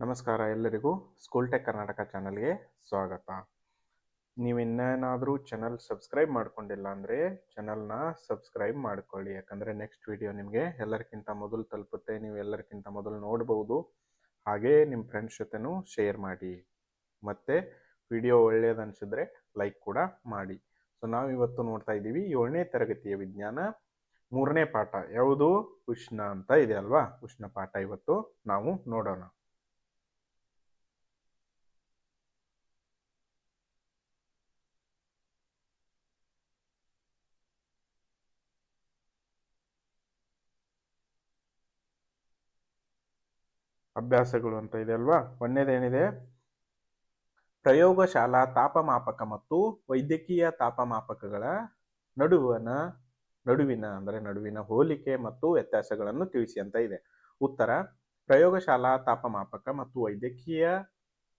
ನಮಸ್ಕಾರ ಎಲ್ಲರಿಗೂ school tech Karnataka ಚಾನಲ್ಗೆ ಸ್ವಾಗತ. ನೀವು ಇನ್ನೇನಾದರೂ ಚಾನಲ್ ಸಬ್ಸ್ಕ್ರೈಬ್ ಮಾಡ್ಕೊಂಡಿಲ್ಲ ಅಂದರೆ ಚಾನಲ್ನ ಸಬ್ಸ್ಕ್ರೈಬ್ ಮಾಡ್ಕೊಳ್ಳಿ. ಯಾಕಂದರೆ ನೆಕ್ಸ್ಟ್ ವಿಡಿಯೋ ನಿಮಗೆ ಎಲ್ಲರಿಗಿಂತ ಮೊದಲು ತಲುಪುತ್ತೆ, ನೀವು ಎಲ್ಲರಿಗಿಂತ ಮೊದಲು ನೋಡ್ಬೋದು. ಹಾಗೇ ನಿಮ್ಮ ಫ್ರೆಂಡ್ಸ್ ಜೊತೆನೂ ಶೇರ್ ಮಾಡಿ. ಮತ್ತು ವಿಡಿಯೋ ಒಳ್ಳೆಯದು ಅನಿಸಿದ್ರೆ ಲೈಕ್ ಕೂಡ ಮಾಡಿ. ಸೊ ನಾವು ಇವತ್ತು ನೋಡ್ತಾ ಇದ್ದೀವಿ ಏಳನೇ ತರಗತಿಯ ವಿಜ್ಞಾನ. ಮೂರನೇ ಪಾಠ ಯಾವುದು? ಉಷ್ಣ ಅಂತ ಇದೆ ಅಲ್ವಾ? ಉಷ್ಣ ಪಾಠ ಇವತ್ತು ನಾವು ನೋಡೋಣ. ಅಭ್ಯಾಸಗಳು ಅಂತ ಇದೆ ಅಲ್ವಾ? ಒಂದೇದೇನಿದೆ? ಪ್ರಯೋಗಶಾಲಾ ತಾಪಮಾಪಕ ಮತ್ತು ವೈದ್ಯಕೀಯ ತಾಪಮಾಪಕಗಳ ನಡುವನ, ನಡುವಿನ ಅಂದರೆ ನಡುವಿನ ಹೋಲಿಕೆ ಮತ್ತು ವ್ಯತ್ಯಾಸಗಳನ್ನು ತಿಳಿಸಿ ಅಂತ ಇದೆ. ಉತ್ತರ, ಪ್ರಯೋಗಶಾಲಾ ತಾಪಮಾಪಕ ಮತ್ತು ವೈದ್ಯಕೀಯ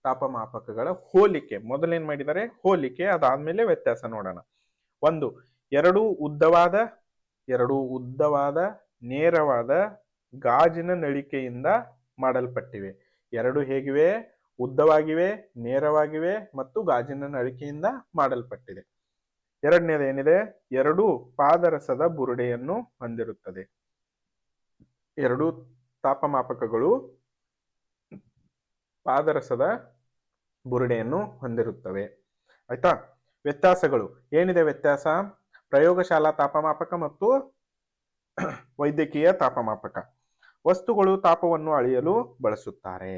ತಾಪಮಾಪಕಗಳ ಹೋಲಿಕೆ. ಮೊದಲೇನ್ ಮಾಡಿದರೆ ಹೋಲಿಕೆ, ಅದಾದ್ಮೇಲೆ ವ್ಯತ್ಯಾಸ ನೋಡೋಣ. ಒಂದು, ಎರಡು ಉದ್ದವಾದ ಎರಡು ಉದ್ದವಾದ, ನೇರವಾದ ಗಾಜಿನ ನಳಿಕೆಯಿಂದ ಮಾಡಲ್ಪಟ್ಟಿವೆ. ಎರಡು ಹೇಗಿವೆ? ಉದ್ದವಾಗಿವೆ, ನೇರವಾಗಿವೆ ಮತ್ತು ಗಾಜಿನ ನಳಿಕೆಯಿಂದ ಮಾಡಲ್ಪಟ್ಟಿದೆ. ಎರಡನೇದು ಏನಿದೆ? ಎರಡು ಪಾದರಸದ ಬುರುಡೆಯನ್ನು ಹೊಂದಿರುತ್ತದೆ. ಎರಡು ತಾಪಮಾಪಕಗಳು ಪಾದರಸದ ಬುರುಡೆಯನ್ನು ಹೊಂದಿರುತ್ತವೆ. ಆಯ್ತಾ? ವ್ಯತ್ಯಾಸಗಳು. ಏನಿದೆ ವ್ಯತ್ಯಾಸ? ಪ್ರಯೋಗಶಾಲಾ ತಾಪಮಾಪಕ ಮತ್ತು ವೈದ್ಯಕೀಯ ತಾಪಮಾಪಕ. ವಸ್ತುಗಳು ತಾಪವನ್ನು ಅಳೆಯಲು ಬಳಸುತ್ತಾರೆ.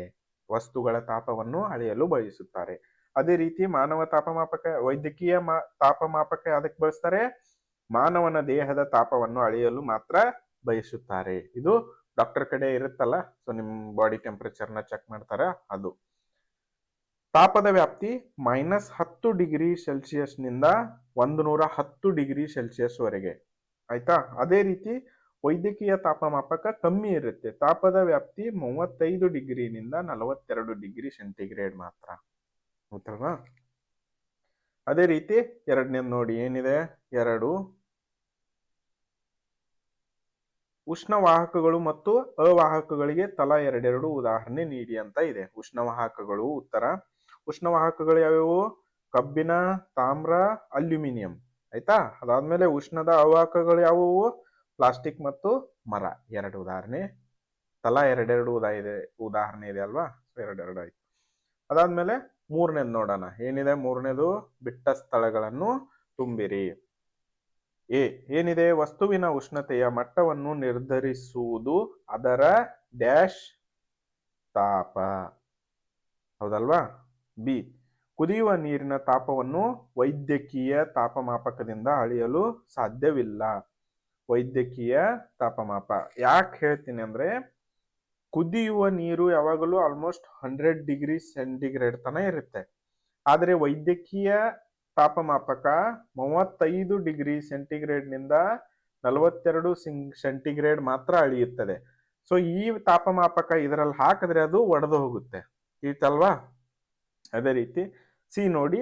ವಸ್ತುಗಳ ತಾಪವನ್ನು ಅಳೆಯಲು ಬಳಸುತ್ತಾರೆ ಅದೇ ರೀತಿ ಮಾನವ ತಾಪಮಾಪಕ, ವೈದ್ಯಕೀಯ ಮಾ, ತಾಪಮಾಪಕ ಅದಕ್ಕೆ ಬಳಸ್ತಾರೆ? ಮಾನವನ ದೇಹದ ತಾಪವನ್ನು ಅಳೆಯಲು ಮಾತ್ರ ಬಯಸುತ್ತಾರೆ. ಇದು ಡಾಕ್ಟರ್ ಕಡೆ ಇರುತ್ತಲ್ಲ ಸೊ ನಿಮ್ ಬಾಡಿ ಟೆಂಪರೇಚರ್ನ ಚೆಕ್ ಮಾಡ್ತಾರ ಅದು. ತಾಪದ ವ್ಯಾಪ್ತಿ ಮೈನಸ್ ಹತ್ತು ಡಿಗ್ರಿ ಸೆಲ್ಸಿಯಸ್ನಿಂದ ಒಂದು ನೂರ ಹತ್ತು ಡಿಗ್ರಿ ಸೆಲ್ಸಿಯಸ್ ವರೆಗೆ. ಆಯ್ತಾ? ಅದೇ ರೀತಿ ವೈದ್ಯಕೀಯ ತಾಪಮಾಪಕ ಕಮ್ಮಿ ಇರುತ್ತೆ. ತಾಪದ ವ್ಯಾಪ್ತಿ ಮೂವತ್ತೈದು ಡಿಗ್ರಿನಿಂದ ನಲವತ್ತೆರಡು ಡಿಗ್ರಿ ಸೆಂಟಿಗ್ರೇಡ್ ಮಾತ್ರ. ಗೊತ್ತಲ್ವಾ ಅದೇ ರೀತಿ ಎರಡನೇದು ನೋಡಿ ಏನಿದೆ? ಎರಡು. ಉಷ್ಣವಾಹಕಗಳು ಮತ್ತು ಅವಾಹಕಗಳಿಗೆ ತಲಾ ಎರಡೆರಡು ಉದಾಹರಣೆ ನೀಡಿ ಅಂತ ಇದೆ. ಉಷ್ಣವಾಹಕಗಳು ಉತ್ತರ. ಉಷ್ಣವಾಹಕಗಳು ಯಾವ್ಯಾವು ಕಬ್ಬಿನ ತಾಮ್ರ, ಅಲ್ಯೂಮಿನಿಯಂ. ಆಯ್ತಾ? ಅದಾದ್ಮೇಲೆ ಉಷ್ಣದ ಅವಾಹಕಗಳು ಯಾವುವು? ಪ್ಲಾಸ್ಟಿಕ್ ಮತ್ತು ಮರ, ಎರಡು ಉದಾಹರಣೆ. ತಲಾ ಎರಡೆರಡು ಉದಾ ಇದೆ, ಉದಾಹರಣೆ ಇದೆ ಅಲ್ವಾ? ಸೊ ಎರಡೆರಡು ಆಯ್ತು. ಅದಾದ್ಮೇಲೆ ಮೂರನೇದು ನೋಡೋಣ. ಏನಿದೆ? ಮೂರನೇದು ಬಿಟ್ಟ ಸ್ಥಳಗಳನ್ನು ತುಂಬಿರಿ. ಎ, ಏನಿದೆ? ವಸ್ತುವಿನ ಉಷ್ಣತೆಯ ಮಟ್ಟವನ್ನು ನಿರ್ಧರಿಸುವುದು ಅದರ ಡ್ಯಾಶ್ ತಾಪ. ಹೌದಲ್ವಾ? ಬಿ, ಕುದಿಯುವ ನೀರಿನ ತಾಪವನ್ನು ವೈದ್ಯಕೀಯ ತಾಪಮಾಪಕದಿಂದ ಅಳೆಯಲು ಸಾಧ್ಯವಿಲ್ಲ. ವೈದ್ಯಕೀಯ ತಾಪಮಾಪ. ಯಾಕೆ ಹೇಳ್ತೀನಿ ಅಂದ್ರೆ, ಕುದಿಯುವ ನೀರು ಯಾವಾಗಲೂ ಆಲ್ಮೋಸ್ಟ್ ಹಂಡ್ರೆಡ್ ಡಿಗ್ರಿ ಸೆಂಟಿಗ್ರೇಡ್ ತನ ಇರುತ್ತೆ. ಆದರೆ ವೈದ್ಯಕೀಯ ತಾಪಮಾಪಕ ಮೂವತ್ತೈದು ಡಿಗ್ರಿ ಸೆಂಟಿಗ್ರೇಡ್ನಿಂದ ನಲವತ್ತೆರಡು ಸೆಂಟಿಗ್ರೇಡ್ ಮಾತ್ರ ಅಳಿಯುತ್ತದೆ. ಸೊ ಈ ತಾಪಮಾಪಕ ಇದರಲ್ಲಿ ಹಾಕಿದ್ರೆ ಅದು ಒಡೆದು ಹೋಗುತ್ತೆ. ಇತ್ತಲ್ವಾ ಅದೇ ರೀತಿ, ಸಿ ನೋಡಿ,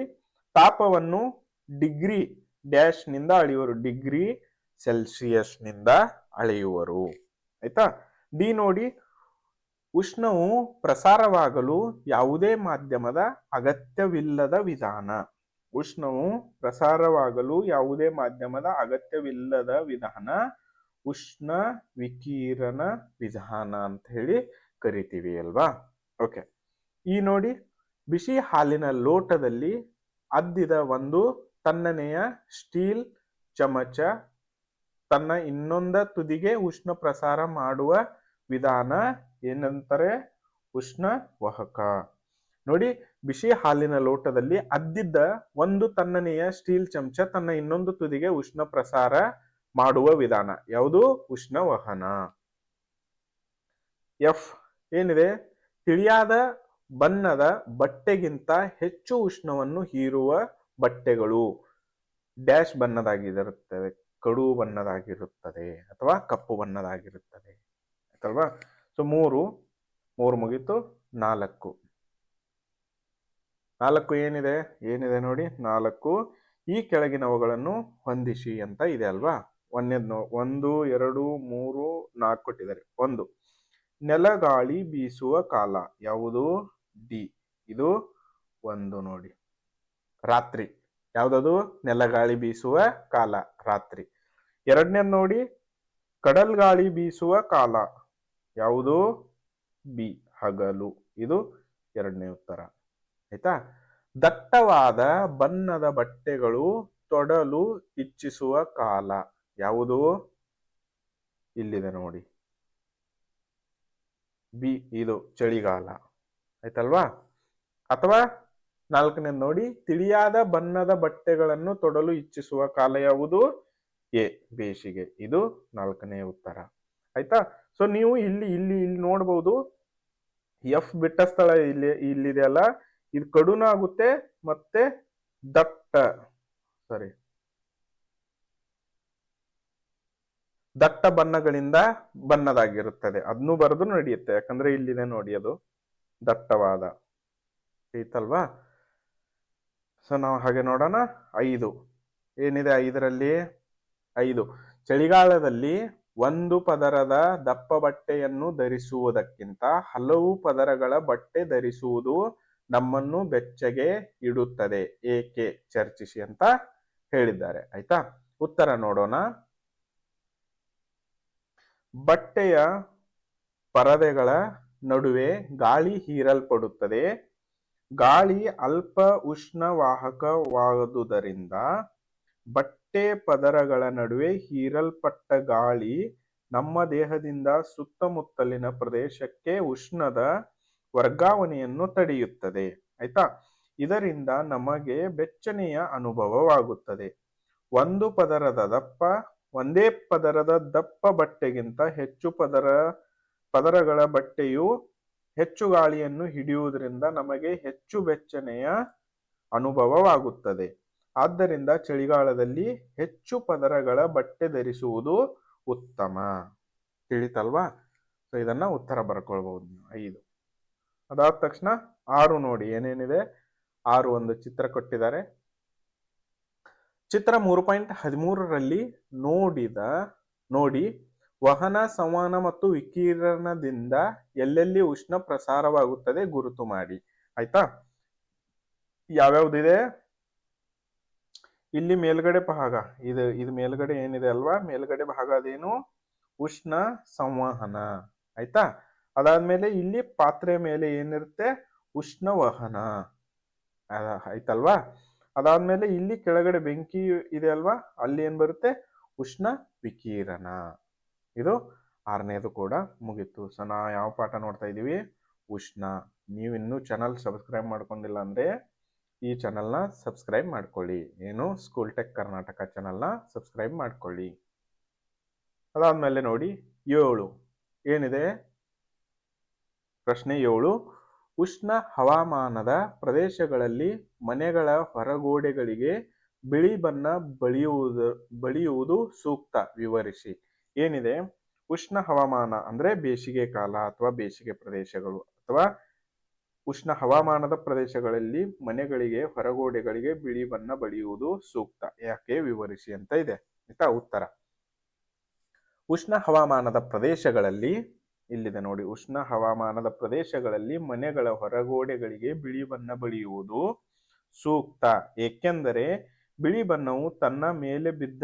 ತಾಪವನ್ನು ಡಿಗ್ರಿ ಡ್ಯಾಶ್ನಿಂದ ಅಳೆಯುವರು ಡಿಗ್ರಿ ಸೆಲ್ಸಿಯಸ್ನಿಂದ ಅಳೆಯುವರು. ಆಯ್ತಾ? ಡಿ ನೋಡಿ, ಉಷ್ಣವು ಪ್ರಸಾರವಾಗಲು ಯಾವುದೇ ಮಾಧ್ಯಮದ ಅಗತ್ಯವಿಲ್ಲದ ವಿಧಾನ. ಉಷ್ಣವು ಪ್ರಸಾರವಾಗಲು ಯಾವುದೇ ಮಾಧ್ಯಮದ ಅಗತ್ಯವಿಲ್ಲದ ವಿಧಾನ. ಉಷ್ಣ ವಿಕಿರಣ ವಿಧಾನ ಅಂತ ಹೇಳಿ ಕರಿತೀವಿ ಅಲ್ವಾ? ಓಕೆ ಈ ನೋಡಿ, ಬಿಸಿ ಹಾಲಿನ ಲೋಟದಲ್ಲಿ ಅದ್ದಿದ ಒಂದು ತಣ್ಣನೆಯ ಸ್ಟೀಲ್ ಚಮಚ ತನ್ನ ಇನ್ನೊಂದ ತುದಿಗೆ ಉಷ್ಣ ಪ್ರಸಾರ ಮಾಡುವ ವಿಧಾನ ಏನಂತಾರೆ? ಉಷ್ಣ ವಾಹಕ. ನೋಡಿ, ಬಿಸಿ ಹಾಲಿನ ಲೋಟದಲ್ಲಿ ಅದ್ದಿದ್ದ ಒಂದು ತನ್ನನೆಯ ಸ್ಟೀಲ್ ಚಮಚ ತನ್ನ ಇನ್ನೊಂದು ತುದಿಗೆ ಉಷ್ಣ ಪ್ರಸಾರ ಮಾಡುವ ವಿಧಾನ. ಯಾವುದು? ಉಷ್ಣ ವಹನ. ಎಫ್. ಏನಿದೆ? ತಿಳಿಯಾದ ಬಣ್ಣದ ಬಟ್ಟೆಗಿಂತ ಹೆಚ್ಚು ಉಷ್ಣವನ್ನು ಹೀರುವ ಬಟ್ಟೆಗಳು. ಡ್ಯಾಶ್ ಬಣ್ಣದಾಗಿರುತ್ತವೆ. ಕಡು ಬಣ್ಣದಾಗಿರುತ್ತದೆ ಅಥವಾ ಕಪ್ಪು ಬಣ್ಣದಾಗಿರುತ್ತದೆ. ಆಯ್ತಲ್ವಾ? ಸೊ ಮೂರು ಮೂರು ಮುಗೀತು, ನಾಲ್ಕು. ನಾಲ್ಕು ಏನಿದೆ? ಏನಿದೆ ನೋಡಿ? ನಾಲ್ಕು. ಈ ಕೆಳಗಿನವುಗಳನ್ನು ಹೊಂದಿಸಿ ಅಂತ ಇದೆ ಅಲ್ವಾ? ಒಂದೇದ್ ನೋ, ಒಂದು, ಎರಡು, ಮೂರು, ನಾಲ್ಕು ಕೊಟ್ಟಿದ್ದಾರೆ. ಒಂದು, ನೆಲಗಾಳಿ ಬೀಸುವ ಕಾಲ. ಯಾವುದು? ಡಿ. ಇದು ಒಂದು ನೋಡಿ. ರಾತ್ರಿ. ಯಾವುದದು? ನೆಲಗಾಳಿ ಬೀಸುವ ಕಾಲ. ರಾತ್ರಿ. ಎರಡನೇದ್ ನೋಡಿ ಕಡಲ್ ಗಾಳಿ ಬೀಸುವ ಕಾಲ. ಯಾವುದು? ಬಿ, ಹಗಲು. ಇದು ಎರಡನೇ ಉತ್ತರ. ಆಯ್ತಾ? ದಟ್ಟವಾದ ಬಣ್ಣದ ಬಟ್ಟೆಗಳು ತೊಡಲು ಇಚ್ಛಿಸುವ ಕಾಲ. ಯಾವುದು? ಇಲ್ಲಿದೆ ನೋಡಿ. ಬಿ, ಇದು ಚಳಿಗಾಲ. ಆಯ್ತಲ್ವಾ? ಅಥವಾ ನಾಲ್ಕನೇದು ನೋಡಿ, ತಿಳಿಯಾದ ಬಣ್ಣದ ಬಟ್ಟೆಗಳನ್ನು ತೊಡಲು ಇಚ್ಛಿಸುವ ಕಾಲ ಯಾವುದು? ಎ ಬೇಸಿಗೆ ಇದು ನಾಲ್ಕನೇ ಉತ್ತರ. ಆಯ್ತಾ? ಸೊ ನೀವು ಇಲ್ಲಿ ಇಲ್ಲಿ ಇಲ್ಲಿ ನೋಡ್ಬೋದು. ಎಫ್ ಬಿಟ್ಟ ಸ್ಥಳ ಇಲ್ಲಿ, ಇಲ್ಲಿದೆ ಅಲ್ಲ. ಇದು ಕಡುನ ಆಗುತ್ತೆ, ಮತ್ತೆ ದಟ್ಟ. ಸಾರಿ ದಟ್ಟ ಬಣ್ಣಗಳಿಂದ ಬಣ್ಣದಾಗಿರುತ್ತದೆ. ಅದನ್ನು ಬರೆದು ನಡೆಯುತ್ತೆ. ಯಾಕಂದ್ರೆ ಇಲ್ಲಿದೆ ನೋಡಿ ಅದು. ದಟ್ಟವಾದ. ಐತಲ್ವಾ? ಸೊ ನಾವು ಹಾಗೆ ನೋಡೋಣ. ಐದು. ಏನಿದೆ ಐದರಲ್ಲಿ? ಐದು. ಚಳಿಗಾಲದಲ್ಲಿ ಒಂದು ಪದರದ ದಪ್ಪ ಬಟ್ಟೆಯನ್ನು ಧರಿಸುವುದಕ್ಕಿಂತ ಹಲವು ಪದರಗಳ ಬಟ್ಟೆ ಧರಿಸುವುದು ನಮ್ಮನ್ನು ಬೆಚ್ಚಗೆ ಇಡುತ್ತದೆ. ಏಕೆ ಚರ್ಚಿಸಿ ಅಂತ ಹೇಳಿದ್ದಾರೆ. ಆಯ್ತಾ? ಉತ್ತರ ನೋಡೋಣ. ಬಟ್ಟೆಯ ಪರದೆಗಳ ನಡುವೆ ಗಾಳಿ ಹೀರಲ್ಪಡುತ್ತದೆ. ಗಾಳಿ ಅಲ್ಪ ಉಷ್ಣವಾಹಕವಾದುದರಿಂದ ಬಟ್ಟೆ ಪದರಗಳ ನಡುವೆ ಹೀರಲ್ಪಟ್ಟ ಗಾಳಿ ನಮ್ಮ ದೇಹದಿಂದ ಸುತ್ತಮುತ್ತಲಿನ ಪ್ರದೇಶಕ್ಕೆ ಉಷ್ಣದ ವರ್ಗಾವಣೆಯನ್ನು ತಡೆಯುತ್ತದೆ. ಆಯ್ತಾ? ಇದರಿಂದ ನಮಗೆ ಬೆಚ್ಚನೆಯ ಅನುಭವವಾಗುತ್ತದೆ. ಒಂದು ಪದರದ ದಪ್ಪ, ಒಂದೇ ಪದರದ ದಪ್ಪ ಬಟ್ಟೆಗಿಂತ ಹೆಚ್ಚು ಪದರ, ಪದರಗಳ ಬಟ್ಟೆಯು ಹೆಚ್ಚು ಗಾಳಿಯನ್ನು ಹಿಡಿಯುವುದರಿಂದ ನಮಗೆ ಹೆಚ್ಚು ಬೆಚ್ಚನೆಯ ಅನುಭವವಾಗುತ್ತದೆ. ಆದ್ದರಿಂದ ಚಳಿಗಾಲದಲ್ಲಿ ಹೆಚ್ಚು ಪದರಗಳ ಬಟ್ಟೆ ಧರಿಸುವುದು ಉತ್ತಮ. ತಿಳಿತಲ್ವಾ? ಸೊ ಇದನ್ನ ಉತ್ತರ ಬರ್ಕೊಳ್ಬಹುದು ನೀವು. ಐದು. ಅದಾದ ತಕ್ಷಣ ಆರು ನೋಡಿ, ಏನೇನಿದೆ? ಆರು ಒಂದು ಚಿತ್ರ ಕೊಟ್ಟಿದ್ದಾರೆ. ಚಿತ್ರ ಮೂರು ಪಾಯಿಂಟ್ ಹದಿಮೂರರಲ್ಲಿ ನೋಡಿದ, ನೋಡಿ, ವಹನ, ಸಂವಹನ ಮತ್ತು ವಿಕಿರಣದಿಂದ ಎಲ್ಲೆಲ್ಲಿ ಉಷ್ಣ ಪ್ರಸಾರವಾಗುತ್ತದೆ ಗುರುತು ಮಾಡಿ. ಆಯ್ತಾ? ಯಾವ್ಯಾವ್ದಿದೆ? ಇಲ್ಲಿ ಮೇಲ್ಗಡೆ ಭಾಗ, ಇದು ಇದು ಮೇಲ್ಗಡೆ ಏನಿದೆ ಅಲ್ವಾ? ಮೇಲ್ಗಡೆ ಭಾಗ ಅದೇನು? ಉಷ್ಣ ಸಂವಹನ. ಆಯ್ತಾ? ಅದಾದ್ಮೇಲೆ ಇಲ್ಲಿ ಪಾತ್ರೆ ಮೇಲೆ ಏನಿರುತ್ತೆ? ಉಷ್ಣ ವಹನ. ಆಯ್ತಲ್ವಾ? ಅದಾದ್ಮೇಲೆ ಇಲ್ಲಿ ಕೆಳಗಡೆ ಬೆಂಕಿ ಇದೆ ಅಲ್ವಾ? ಅಲ್ಲಿ ಏನ್ ಬರುತ್ತೆ? ಉಷ್ಣ ವಿಕಿರಣ. ಇದು ಆರನೇದು ಕೂಡ ಮುಗೀತು. ಸೊ ನಾ ಯಾವ ಪಾಠ ನೋಡ್ತಾ ಇದೀವಿ? ಉಷ್ಣ. ನೀವು ಇನ್ನೂ ಚಾನಲ್ ಸಬ್ಸ್ಕ್ರೈಬ್ ಮಾಡ್ಕೊಂಡಿಲ್ಲ ಅಂದ್ರೆ ಈ ಚಾನಲ್ನ ಸಬ್ಸ್ಕ್ರೈಬ್ ಮಾಡ್ಕೊಳ್ಳಿ. ಏನು ಸ್ಕೂಲ್ ಟೆಕ್ ಕರ್ನಾಟಕ ಚಾನಲ್ನ ಸಬ್ಸ್ಕ್ರೈಬ್ ಮಾಡ್ಕೊಳ್ಳಿ. ಅದಾದಮೇಲೆ ನೋಡಿ, ಏಳು. ಏನಿದೆ? ಪ್ರಶ್ನೆ ಏಳು. ಉಷ್ಣ ಹವಾಮಾನದ ಪ್ರದೇಶಗಳಲ್ಲಿ ಮನೆಗಳ ಹೊರಗೋಡೆಗಳಿಗೆ ಬಿಳಿ ಬಣ್ಣ ಬಳಿಯುವುದು ಬಳಿಯುವುದು ಸೂಕ್ತ. ವಿವರಿಸಿ. ಏನಿದೆ? ಉಷ್ಣ ಹವಾಮಾನ ಅಂದ್ರೆ ಬೇಸಿಗೆ ಕಾಲ ಅಥವಾ ಬೇಸಿಗೆ ಪ್ರದೇಶಗಳು ಅಥವಾ ಉಷ್ಣ ಹವಾಮಾನದ ಪ್ರದೇಶಗಳಲ್ಲಿ ಮನೆಗಳಿಗೆ, ಹೊರಗೋಡೆಗಳಿಗೆ ಬಿಳಿ ಬಣ್ಣ ಬಳಿಯುವುದು ಸೂಕ್ತ. ಯಾಕೆ? ವಿವರಿಸಿ ಅಂತ ಇದೆ. ಆಯ್ತಾ? ಉತ್ತರ. ಉಷ್ಣ ಹವಾಮಾನದ ಪ್ರದೇಶಗಳಲ್ಲಿ, ಇಲ್ಲಿದೆ ನೋಡಿ, ಉಷ್ಣ ಹವಾಮಾನದ ಪ್ರದೇಶಗಳಲ್ಲಿ ಮನೆಗಳ ಹೊರಗೋಡೆಗಳಿಗೆ ಬಿಳಿ ಬಣ್ಣ ಬಳಿಯುವುದು ಸೂಕ್ತ. ಏಕೆಂದರೆ, ಬಿಳಿ ಬಣ್ಣವು ತನ್ನ ಮೇಲೆ ಬಿದ್ದ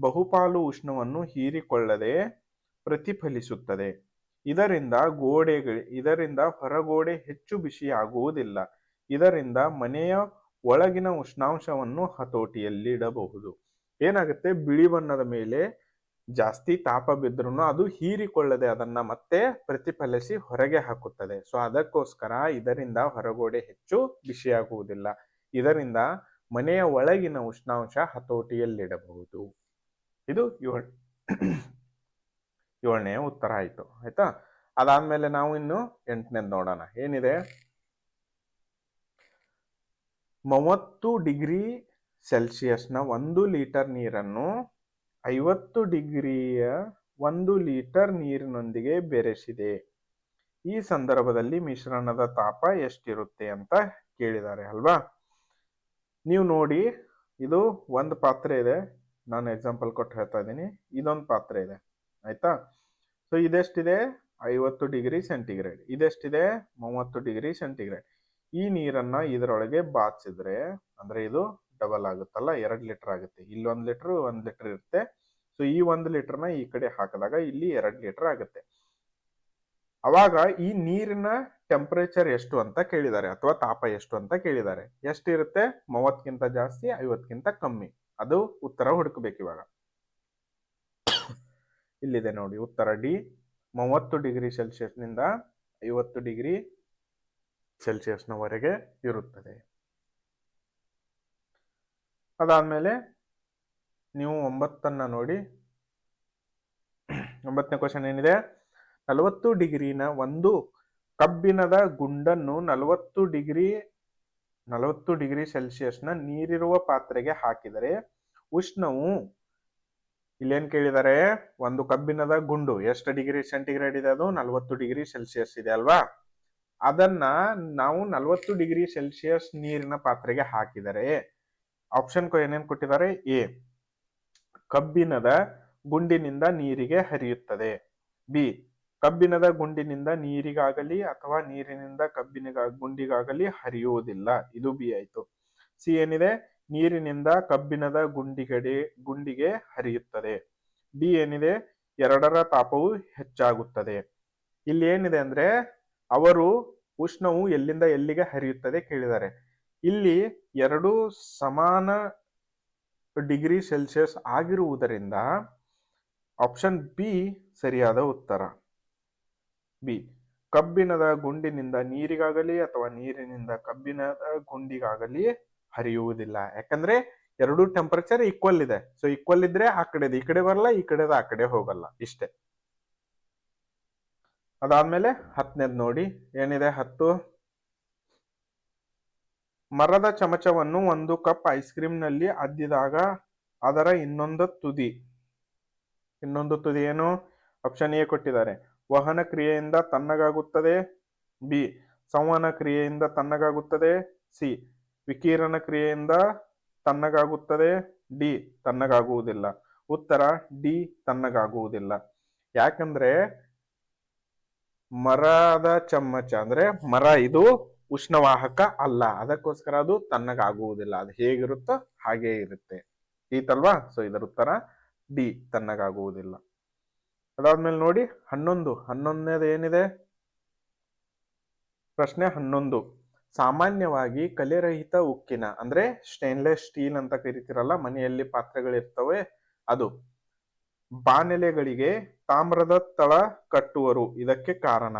ಬಹುಪಾಲು ಉಷ್ಣವನ್ನು ಹೀರಿಕೊಳ್ಳದೆ ಪ್ರತಿಫಲಿಸುತ್ತದೆ. ಇದರಿಂದ ಗೋಡೆಗಳು, ಇದರಿಂದ ಹೊರಗೋಡೆ ಹೆಚ್ಚು ಬಿಸಿಯಾಗುವುದಿಲ್ಲ. ಇದರಿಂದ ಮನೆಯ ಒಳಗಿನ ಉಷ್ಣಾಂಶವನ್ನು ಹತೋಟಿಯಲ್ಲಿಡಬಹುದು. ಏನಾಗುತ್ತೆ? ಬಿಳಿ ಬಣ್ಣದ ಮೇಲೆ ಜಾಸ್ತಿ ತಾಪ ಬಿದ್ರೂ ಅದು ಹೀರಿಕೊಳ್ಳದೆ ಅದನ್ನ ಮತ್ತೆ ಪ್ರತಿಫಲಿಸಿ ಹೊರಗೆ ಹಾಕುತ್ತದೆ. ಸೊ, ಅದಕ್ಕೋಸ್ಕರ ಇದರಿಂದ ಹೊರಗೋಡೆ ಹೆಚ್ಚು ಬಿಸಿಯಾಗುವುದಿಲ್ಲ. ಇದರಿಂದ ಮನೆಯ ಒಳಗಿನ ಉಷ್ಣಾಂಶ ಹತೋಟಿಯಲ್ಲಿಡಬಹುದು. ಇದು ಏಳನೇ ಉತ್ತರ ಆಯ್ತು, ಆಯ್ತಾ? ಅದಾದ್ಮೇಲೆ ನಾವು ಇನ್ನು ಎಂಟನೇದು ನೋಡೋಣ. ಏನಿದೆ? ಮೂವತ್ತು ಡಿಗ್ರಿ ಸೆಲ್ಸಿಯಸ್ನ ಒಂದು ಲೀಟರ್ ನೀರನ್ನು ಐವತ್ತು ಡಿಗ್ರಿಯ ಒಂದು ಲೀಟರ್ ನೀರಿನೊಂದಿಗೆ ಬೆರೆಸಿದೆ. ಈ ಸಂದರ್ಭದಲ್ಲಿ ಮಿಶ್ರಣದ ತಾಪ ಎಷ್ಟಿರುತ್ತೆ ಅಂತ ಕೇಳಿದ್ದಾರೆ, ಅಲ್ವಾ? ನೀವು ನೋಡಿ, ಇದು ಒಂದು ಪಾತ್ರೆ ಇದೆ. ನಾನು ಎಕ್ಸಾಂಪಲ್ ಕೊಟ್ಟು ಹೇಳ್ತಾ ಇದ್ದೀನಿ. ಇದೊಂದು ಪಾತ್ರೆ ಇದೆ. ಆಯ್ತಾ? ಸೊ ಇದೆಷ್ಟಿದೆ? ಐವತ್ತು ಡಿಗ್ರಿ ಸೆಂಟಿಗ್ರೇಡ್. ಇದೆಷ್ಟಿದೆ? ಮೂವತ್ತು ಡಿಗ್ರಿ ಸೆಂಟಿಗ್ರೇಡ್. ಈ ನೀರನ್ನ ಇದರೊಳಗೆ ಬಾಚಿದ್ರೆ ಅಂದ್ರೆ ಇದು ಡಬಲ್ ಆಗುತ್ತಲ್ಲ? ಎರಡು ಲೀಟರ್ ಆಗುತ್ತೆ. ಇಲ್ಲಿ ಒಂದ್ ಲೀಟರ್ ಒಂದ್ ಲೀಟರ್ ಇರುತ್ತೆ. ಸೊ ಈ ಒಂದು ಲೀಟರ್ನ ಈ ಕಡೆ ಹಾಕಿದಾಗ ಇಲ್ಲಿ ಎರಡು ಲೀಟರ್ ಆಗುತ್ತೆ. ಅವಾಗ ಈ ನೀರಿನ ಟೆಂಪರೇಚರ್ ಎಷ್ಟು ಅಂತ ಕೇಳಿದ್ದಾರೆ, ಅಥವಾ ತಾಪ ಎಷ್ಟು ಅಂತ ಕೇಳಿದ್ದಾರೆ. ಎಷ್ಟಿರುತ್ತೆ? ಮೂವತ್ತಕ್ಕಿಂತ ಜಾಸ್ತಿ, ಐವತ್ತಕ್ಕಿಂತ ಕಮ್ಮಿ. ಅದು ಉತ್ತರ ಹುಡುಕಬೇಕು ಇವಾಗ. ಇಲ್ಲಿದೆ ನೋಡಿ. ಉತ್ತರ ಡಿ, ಮೂವತ್ತು ಡಿಗ್ರಿ ಸೆಲ್ಸಿಯಸ್ನಿಂದ ಐವತ್ತು ಡಿಗ್ರಿ ಸೆಲ್ಸಿಯಸ್ನವರೆಗೆ ಇರುತ್ತದೆ. ಅದಾದ್ಮೇಲೆ ನೀವು ಒಂಬತ್ತನ್ನು ನೋಡಿ. ಒಂಬತ್ತನೇ ಕ್ವಶನ್ ಏನಿದೆ? ನಲವತ್ತು ಡಿಗ್ರಿನ ಒಂದು ಕಬ್ಬಿಣದ ಗುಂಡನ್ನು ನಲವತ್ತು ಡಿಗ್ರಿ ನಲವತ್ತು ಡಿಗ್ರಿ ಸೆಲ್ಸಿಯಸ್ನ ನೀರಿರುವ ಪಾತ್ರೆಗೆ ಹಾಕಿದರೆ ಉಷ್ಣವು ಇಲ್ಲೇನ್ ಕೇಳಿದ್ದಾರೆ ಒಂದು ಕಬ್ಬಿನದ ಗುಂಡು. ಎಷ್ಟು ಡಿಗ್ರಿ ಸೆಂಟಿಗ್ರೇಡ್ ಇದೆ ಅದು? ನಲವತ್ತು ಡಿಗ್ರಿ ಸೆಲ್ಸಿಯಸ್ ಇದೆ ಅಲ್ವಾ? ಅದನ್ನ ನಾವು ನಲವತ್ತು ಡಿಗ್ರಿ ಸೆಲ್ಸಿಯಸ್ ನೀರಿನ ಪಾತ್ರೆಗೆ ಹಾಕಿದರೆ, ಆಪ್ಷನ್ ಏನೇನ್ ಕೊಟ್ಟಿದ್ದಾರೆ? ಎ, ಕಬ್ಬಿಣದ ಗುಂಡಿನಿಂದ ನೀರಿಗೆ ಹರಿಯುತ್ತದೆ. ಬಿ, ಕಬ್ಬಿಣದ ಗುಂಡಿನಿಂದ ನೀರಿಗಾಗಲಿ ಅಥವಾ ನೀರಿನಿಂದ ಕಬ್ಬಿನ ಗುಂಡಿಗಾಗಲಿ ಹರಿಯುವುದಿಲ್ಲ. ಇದು ಬಿ ಆಯ್ತು. ಸಿ ಏನಿದೆ? ನೀರಿನಿಂದ ಕಬ್ಬಿಣದ ಗುಂಡಿಗಡೆ, ಗುಂಡಿಗೆ ಹರಿಯುತ್ತದೆ. ಬಿ ಏನಿದೆ? ಎರಡರ ತಾಪವು ಹೆಚ್ಚಾಗುತ್ತದೆ. ಇಲ್ಲಿ ಏನಿದೆ ಅಂದ್ರೆ, ಅವರು ಉಷ್ಣವು ಎಲ್ಲಿಂದ ಎಲ್ಲಿಗೆ ಹರಿಯುತ್ತದೆ ಕೇಳಿದ್ದಾರೆ. ಇಲ್ಲಿ ಎರಡು ಸಮಾನ ಡಿಗ್ರಿ ಸೆಲ್ಸಿಯಸ್ ಆಗಿರುವುದರಿಂದ ಆಪ್ಷನ್ ಬಿ ಸರಿಯಾದ ಉತ್ತರ. ಬಿ, ಕಬ್ಬಿಣದ ಗುಂಡಿನಿಂದ ನೀರಿಗಾಗಲಿ ಅಥವಾ ನೀರಿನಿಂದ ಕಬ್ಬಿಣದ ಗುಂಡಿಗಾಗಲಿ ಹರಿಯುವುದಿಲ್ಲ. ಯಾಕಂದ್ರೆ ಎರಡು ಟೆಂಪರೇಚರ್ ಈಕ್ವಲ್ ಇದೆ. ಸೊ ಈಕ್ವಲ್ ಇದ್ರೆ ಆ ಕಡೆದು ಈ ಕಡೆ ಬರಲ್ಲ, ಈ ಕಡೆದು ಆ ಕಡೆ ಹೋಗಲ್ಲ. ಇಷ್ಟೇ. ಅದಾದ್ಮೇಲೆ ಹತ್ತನೇದು ನೋಡಿ. ಏನಿದೆ? ಹತ್ತು. ಮರದ ಚಮಚವನ್ನು ಒಂದು ಕಪ್ ಐಸ್ ಕ್ರೀಮ್ನಲ್ಲಿ ಅದ್ದಿದಾಗ ಅದರ ಇನ್ನೊಂದು ತುದಿ. ಇನ್ನೊಂದು ತುದಿ ಏನು? ಆಪ್ಷನ್ ಎ ಕೊಟ್ಟಿದ್ದಾರೆ. ವಹನ ಕ್ರಿಯೆಯಿಂದ ತಣ್ಣಗಾಗುತ್ತದೆ ಬಿ. ಸಂವಹನ ಕ್ರಿಯೆಯಿಂದ ತಣ್ಣಗಾಗುತ್ತದೆ ಸಿ. ವಿಕಿರಣ ಕ್ರಿಯೆಯಿಂದ ತಣ್ಣಗಾಗುತ್ತದೆ ಡಿ ತಣ್ಣಗಾಗುವುದಿಲ್ಲ ಉತ್ತರ, ಡಿ ತಣ್ಣಗಾಗುವುದಿಲ್ಲ ಯಾಕಂದ್ರೆ ಮರದ ಚಮಚ, ಅಂದ್ರೆ ಮರ ಇದು ಉಷ್ಣವಾಹಕ ಅಲ್ಲ. ಅದಕ್ಕೋಸ್ಕರ ಅದು ತಣ್ಣಗಾಗುವುದಿಲ್ಲ ಅದು ಹೇಗಿರುತ್ತೋ ಹಾಗೇ ಇರುತ್ತೆ. ಈತಲ್ವಾ? ಸೊ ಇದರ ಉತ್ತರ, ಡಿ ತಣ್ಣಗಾಗುವುದಿಲ್ಲ ಅದಾದ್ಮೇಲೆ ನೋಡಿ, ಹನ್ನೊಂದು. ಹನ್ನೊಂದನೇದು ಏನಿದೆ ಪ್ರಶ್ನೆ ಹನ್ನೊಂದು. ಸಾಮಾನ್ಯವಾಗಿ ಕಲೆರಹಿತ ಉಕ್ಕಿನ, ಅಂದ್ರೆ ಸ್ಟೇನ್ಲೆಸ್ ಸ್ಟೀಲ್ ಅಂತ ಕರಿತಿರಲ್ಲ, ಮನೆಯಲ್ಲಿ ಪಾತ್ರೆಗಳಿರ್ತವೆ ಅದು. ಬಾನೆಲೆಗಳಿಗೆ ತಾಮ್ರದ ತಳ ಕಟ್ಟುವರು, ಇದಕ್ಕೆ ಕಾರಣ.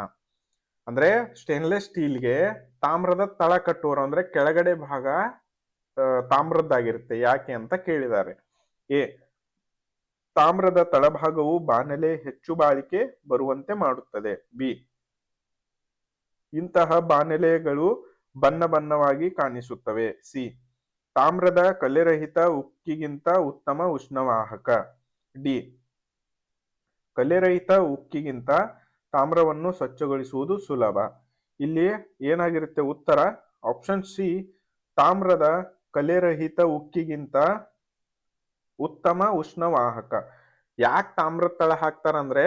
ಅಂದ್ರೆ ಸ್ಟೇನ್ಲೆಸ್ ಸ್ಟೀಲ್ಗೆ ತಾಮ್ರದ ತಳ ಕಟ್ಟುವರು, ಅಂದ್ರೆ ಕೆಳಗಡೆ ಭಾಗ ತಾಮ್ರದ್ದಾಗಿರುತ್ತೆ. ಯಾಕೆ ಅಂತ ಕೇಳಿದ್ದಾರೆ. ಎ, ತಾಮ್ರದ ತಳಭಾಗವು ಬಾನೆಲೆ ಹೆಚ್ಚು ಬಾಳಿಕೆ ಬರುವಂತೆ ಮಾಡುತ್ತದೆ. ಬಿ, ಇಂತಹ ಬಾನೆಲೆಗಳು ಬಣ್ಣ ಬಣ್ಣವಾಗಿ ಕಾಣಿಸುತ್ತವೆ. ಸಿ. ತಾಮ್ರದ ಕಲೆರಹಿತ ಉಕ್ಕಿಗಿಂತ ಉತ್ತಮ ಉಷ್ಣವಾಹಕ. ಡಿ. ಕಲೆರಹಿತ ಉಕ್ಕಿಗಿಂತ ತಾಮ್ರವನ್ನು ಸ್ವಚ್ಛಗೊಳಿಸುವುದು ಸುಲಭ. ಇಲ್ಲಿ ಏನಾಗಿರುತ್ತೆ ಉತ್ತರ? Option C. ತಾಮ್ರದ ಕಲೆರಹಿತ ಉಕ್ಕಿಗಿಂತ ಉತ್ತಮ ಉಷ್ಣವಾಹಕ. ಯಾಕೆ ತಾಮ್ರದ ತಳ ಹಾಕ್ತಾರಂದ್ರೆ,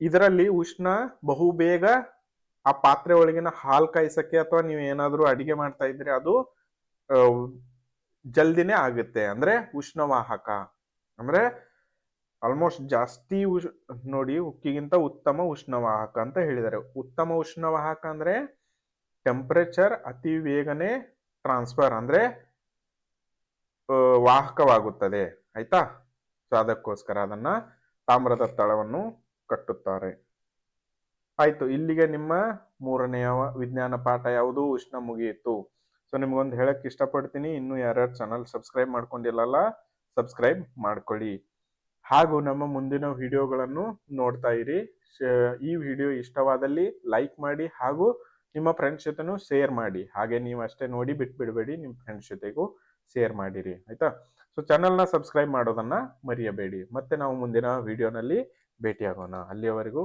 ಇದರಲ್ಲಿ ಉಷ್ಣ ಬಹುಬೇಗ ಆ ಪಾತ್ರೆ ಒಳಗಿನ ಹಾಲು ಕಾಯಿಸಕ್ಕೆ ಅಥವಾ ನೀವು ಏನಾದರೂ ಅಡಿಗೆ ಮಾಡ್ತಾ ಇದ್ರೆ ಅದು ಜಲ್ದಿನೇ ಆಗುತ್ತೆ. ಅಂದ್ರೆ ಉಷ್ಣವಾಹಕ. ಅಂದ್ರೆ ಆಲ್ಮೋಸ್ಟ್ ಜಾಸ್ತಿ ಉಷ್, ನೋಡಿ ಉಕ್ಕಿಗಿಂತ ಉತ್ತಮ ಉಷ್ಣವಾಹಕ ಅಂತ ಹೇಳಿದ್ದಾರೆ. ಉತ್ತಮ ಉಷ್ಣವಾಹಕ ಅಂದ್ರೆ ಟೆಂಪರೇಚರ್ ಅತಿ ಬೇಗನೆ ಟ್ರಾನ್ಸ್ಫರ್ ಅಂದ್ರೆ ವಾಹಕವಾಗುತ್ತದೆ. ಆಯ್ತಾ? ಸೊ ಅದಕ್ಕೋಸ್ಕರ ಅದನ್ನ ತಾಮ್ರದ ತಳವನ್ನು ಕಟ್ಟುತ್ತಾರೆ. ಆಯ್ತು, ಇಲ್ಲಿಗೆ ನಿಮ್ಮ ಮೂರನೆಯ ವಿಜ್ಞಾನ ಪಾಠ ಯಾವುದು? ಉಷ್ಣ ಮುಗಿಯಿತು. ಸೊ ನಿಮ್ಗೊಂದು ಹೇಳಕ್ ಇಷ್ಟಪಡ್ತೀನಿ. ಇನ್ನು ಯಾರ್ಯಾರು ಚಾನಲ್ ಸಬ್ಸ್ಕ್ರೈಬ್ ಮಾಡ್ಕೊಂಡಿಲ್ಲಲ್ಲ ಸಬ್ಸ್ಕ್ರೈಬ್ ಮಾಡ್ಕೊಳ್ಳಿ. ಹಾಗೂ ನಮ್ಮ ಮುಂದಿನ ವಿಡಿಯೋಗಳನ್ನು ನೋಡ್ತಾ ಇರಿ. ಈ ವಿಡಿಯೋ ಇಷ್ಟವಾದಲ್ಲಿ ಲೈಕ್ ಮಾಡಿ ಹಾಗೂ ನಿಮ್ಮ ಫ್ರೆಂಡ್ಸ್ ಜೊತೆನೂ ಶೇರ್ ಮಾಡಿ. ಹಾಗೆ ನೀವು ಅಷ್ಟೇ ನೋಡಿ ಬಿಟ್ಬಿಡಬೇಡಿ, ನಿಮ್ಮ ಫ್ರೆಂಡ್ಸ್ ಜೊತೆಗೂ ಶೇರ್ ಮಾಡಿರಿ. ಆಯ್ತಾ? ಸೊ ಚಾನಲ್ನ ಸಬ್ಸ್ಕ್ರೈಬ್ ಮಾಡೋದನ್ನ ಮರೆಯಬೇಡಿ. ಮತ್ತೆ ನಾವು ಮುಂದಿನ ವಿಡಿಯೋನಲ್ಲಿ ಭೇಟಿಯಾಗೋಣ. ಅಲ್ಲಿಯವರೆಗೂ